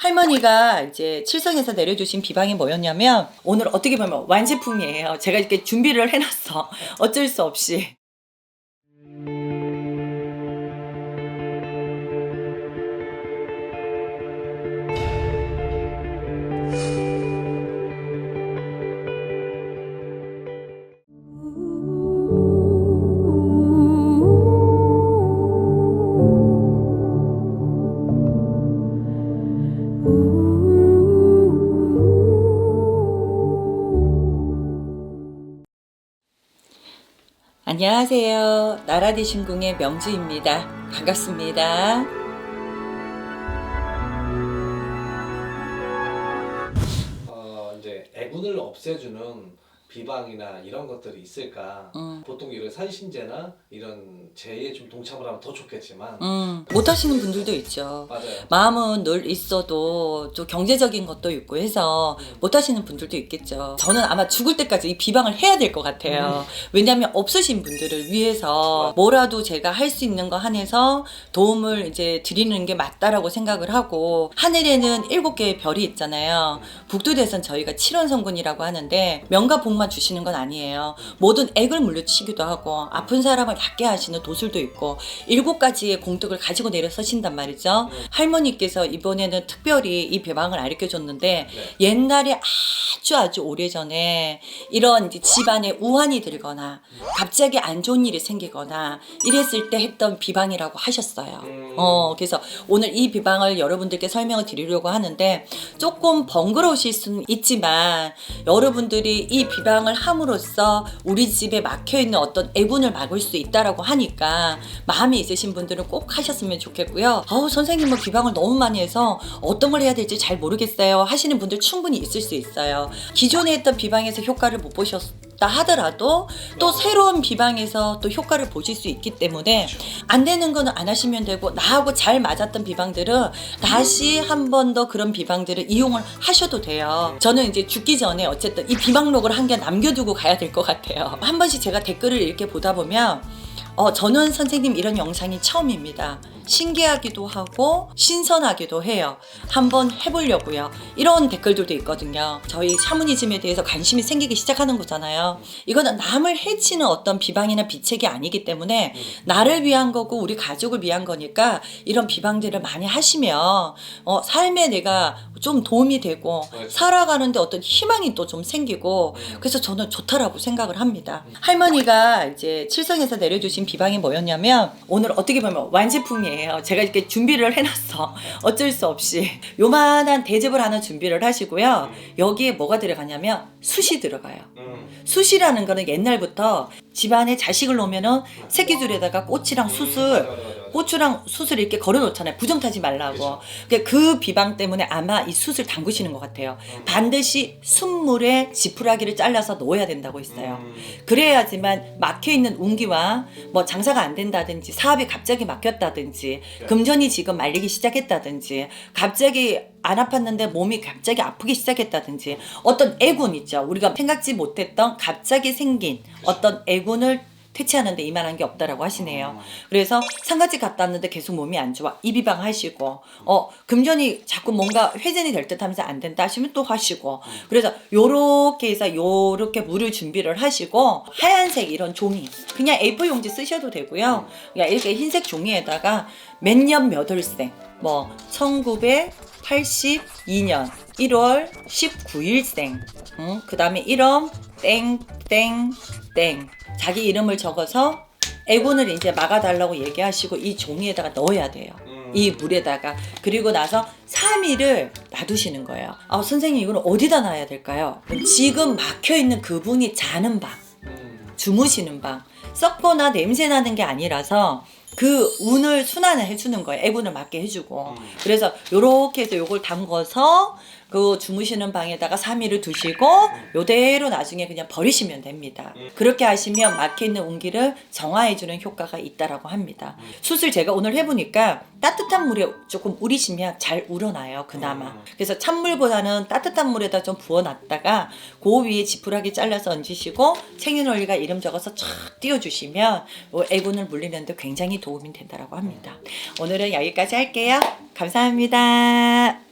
할머니가 이제 칠성에서 내려주신 비방이 뭐였냐면 오늘 어떻게 보면 완제품이에요. 제가 이렇게 준비를 해놨어. 어쩔 수 없이. 안녕하세요. 나라대신궁의 명주입니다. 반갑습니다. 어, 이제 애군을 없애주는 비방이나 이런 것들이 있을까? 음. 보통 이런 산신제나 이런 제에 좀 동참을 하면 더 좋겠지만 음, 못하시는 분들도 있죠. 맞아요. 마음은 늘 있어도 좀 경제적인 것도 있고 해서 못하시는 분들도 있겠죠. 저는 아마 죽을 때까지 이 비방을 해야 될 것 같아요. 왜냐하면 없으신 분들을 위해서 뭐라도 제가 할 수 있는 거 한해서 도움을 이제 드리는 게 맞다라고 생각을 하고 하늘에는 일곱 개의 별이 있잖아요. 북두대선 저희가 칠원성군이라고 하는데 명과 복만 주시는 건 아니에요. 모든 액을 물려주시기도 하고 아픈 사람을 낫게 하시는 도술도 있고 일곱 가지의 공덕을 가지고 내려 서신단 말이죠. 할머니께서 이번에는 특별히 이 배방을 가르쳐 줬는데 네. 옛날에 아주 아주 오래전에 이런 집안에 우환이 들거나 갑자기 안 좋은 일이 생기거나 이랬을 때 했던 비방이라고 하셨어요. 음. 어, 그래서 오늘 이 비방을 여러분들께 설명을 드리려고 하는데 조금 번거로우실 수는 있지만 여러분들이 이 비방 을 함으로써 우리 집에 막혀 있는 어떤 애군을 막을 수 있다라고 하니까 마음이 있으신 분들은 꼭 하셨으면 좋겠고요. 어우, 선생님은 비방을 너무 많이 해서 어떤 걸 해야 될지 잘 모르겠어요. 하시는 분들 충분히 있을 수 있어요. 기존에 했던 비방에서 효과를 못 보셨 다 하더라도 또 새로운 비방에서 또 효과를 보실 수 있기 때문에 안 되는 거는 안 하시면 되고 나하고 잘 맞았던 비방들은 다시 한 번 더 그런 비방들을 이용을 하셔도 돼요. 저는 이제 죽기 전에 어쨌든 이 비방록을 한 개 남겨두고 가야 될 것 같아요. 한 번씩 제가 댓글을 이렇게 보다 보면 어, 저는 선생님 이런 영상이 처음입니다. 신기하기도 하고 신선하기도 해요. 한번 해보려고요. 이런 댓글들도 있거든요. 저희 샤머니즘에 대해서 관심이 생기기 시작하는 거잖아요. 이거는 남을 해치는 어떤 비방이나 비책이 아니기 때문에 나를 위한 거고 우리 가족을 위한 거니까 이런 비방들을 많이 하시면 어, 삶에 내가 좀 도움이 되고 맞아요. 살아가는데 어떤 희망이 또 좀 생기고 그래서 저는 좋다라고 생각을 합니다. 할머니가 이제 칠성에서 내려주신 비방이 뭐였냐면 오늘 어떻게 보면 완제품이에요. 제가 이렇게 준비를 해놨어. 어쩔 수 없이 요만한 대접을 하나 준비를 하시고요. 여기에 뭐가 들어가냐면 숯이 들어가요. 음. 숯이라는 거는 옛날부터 집안에 자식을 놓으면은 새끼줄에다가 꽃이랑 숯을. 고추랑 숯을 이렇게 걸어 놓잖아요. 부정 타지 말라고. 그쵸. 그그 비방 때문에 아마 이 숯을 담그시는 것 같아요. 음. 반드시 숯물에 지푸라기를 잘라서 넣어야 된다고 했어요. 음. 그래야지만 막혀 있는 운기와 뭐 장사가 안 된다든지 사업이 갑자기 막혔다든지 네. 금전이 지금 말리기 시작했다든지 갑자기 안 아팠는데 몸이 갑자기 아프기 시작했다든지 어떤 애군 있죠. 우리가 생각지 못했던 갑자기 생긴 어떤 애군을 퇴치하는데 이만한 게 없다라고 하시네요. 음. 그래서 상가집 갔다 왔는데 계속 몸이 안 좋아. 이비방 하시고, 어, 금전이 자꾸 뭔가 회전이 될 듯 하면서 안 된다 하시면 또 하시고. 그래서 요렇게 해서 요렇게 물을 준비를 하시고, 하얀색 이런 종이. 그냥 A4 용지 쓰셔도 되고요. 그냥 이렇게 흰색 종이에다가 몇 년 몇 월생. 뭐, 1982년 1월 19일생. 응? 그 다음에 1월 땡, 땡, 땡. 자기 이름을 적어서 애군을 이제 막아달라고 얘기하시고 이 종이에다가 넣어야 돼요. 음. 이 물에다가 그리고 나서 3일을 놔두시는 거예요. 아 선생님 이거는 어디다 놔야 될까요? 지금 막혀 있는 그분이 자는 방, 음. 주무시는 방, 썩거나 냄새 나는 게 아니라서 그 운을 순환을 해주는 거예요. 애군을 맞게 해주고. 음. 그래서 요렇게 해서 요걸 담궈서 그 주무시는 방에다가 3일을 두시고 요대로 나중에 그냥 버리시면 됩니다. 음. 그렇게 하시면 막혀 있는 운기를 정화해주는 효과가 있다라고 합니다. 숯을 제가 오늘 해보니까 따뜻한 물에 조금 우리시면 잘 우러나요. 그나마. 음. 그래서 찬물보다는 따뜻한 물에다 좀 부어놨다가 그 위에 지푸라기 잘라서 얹으시고 생윤 올리가 이름 적어서 쫙 띄워주시면 요 애군을 물리는데 굉장히 도움이 된다라고 합니다. 오늘은 여기까지 할게요. 감사합니다.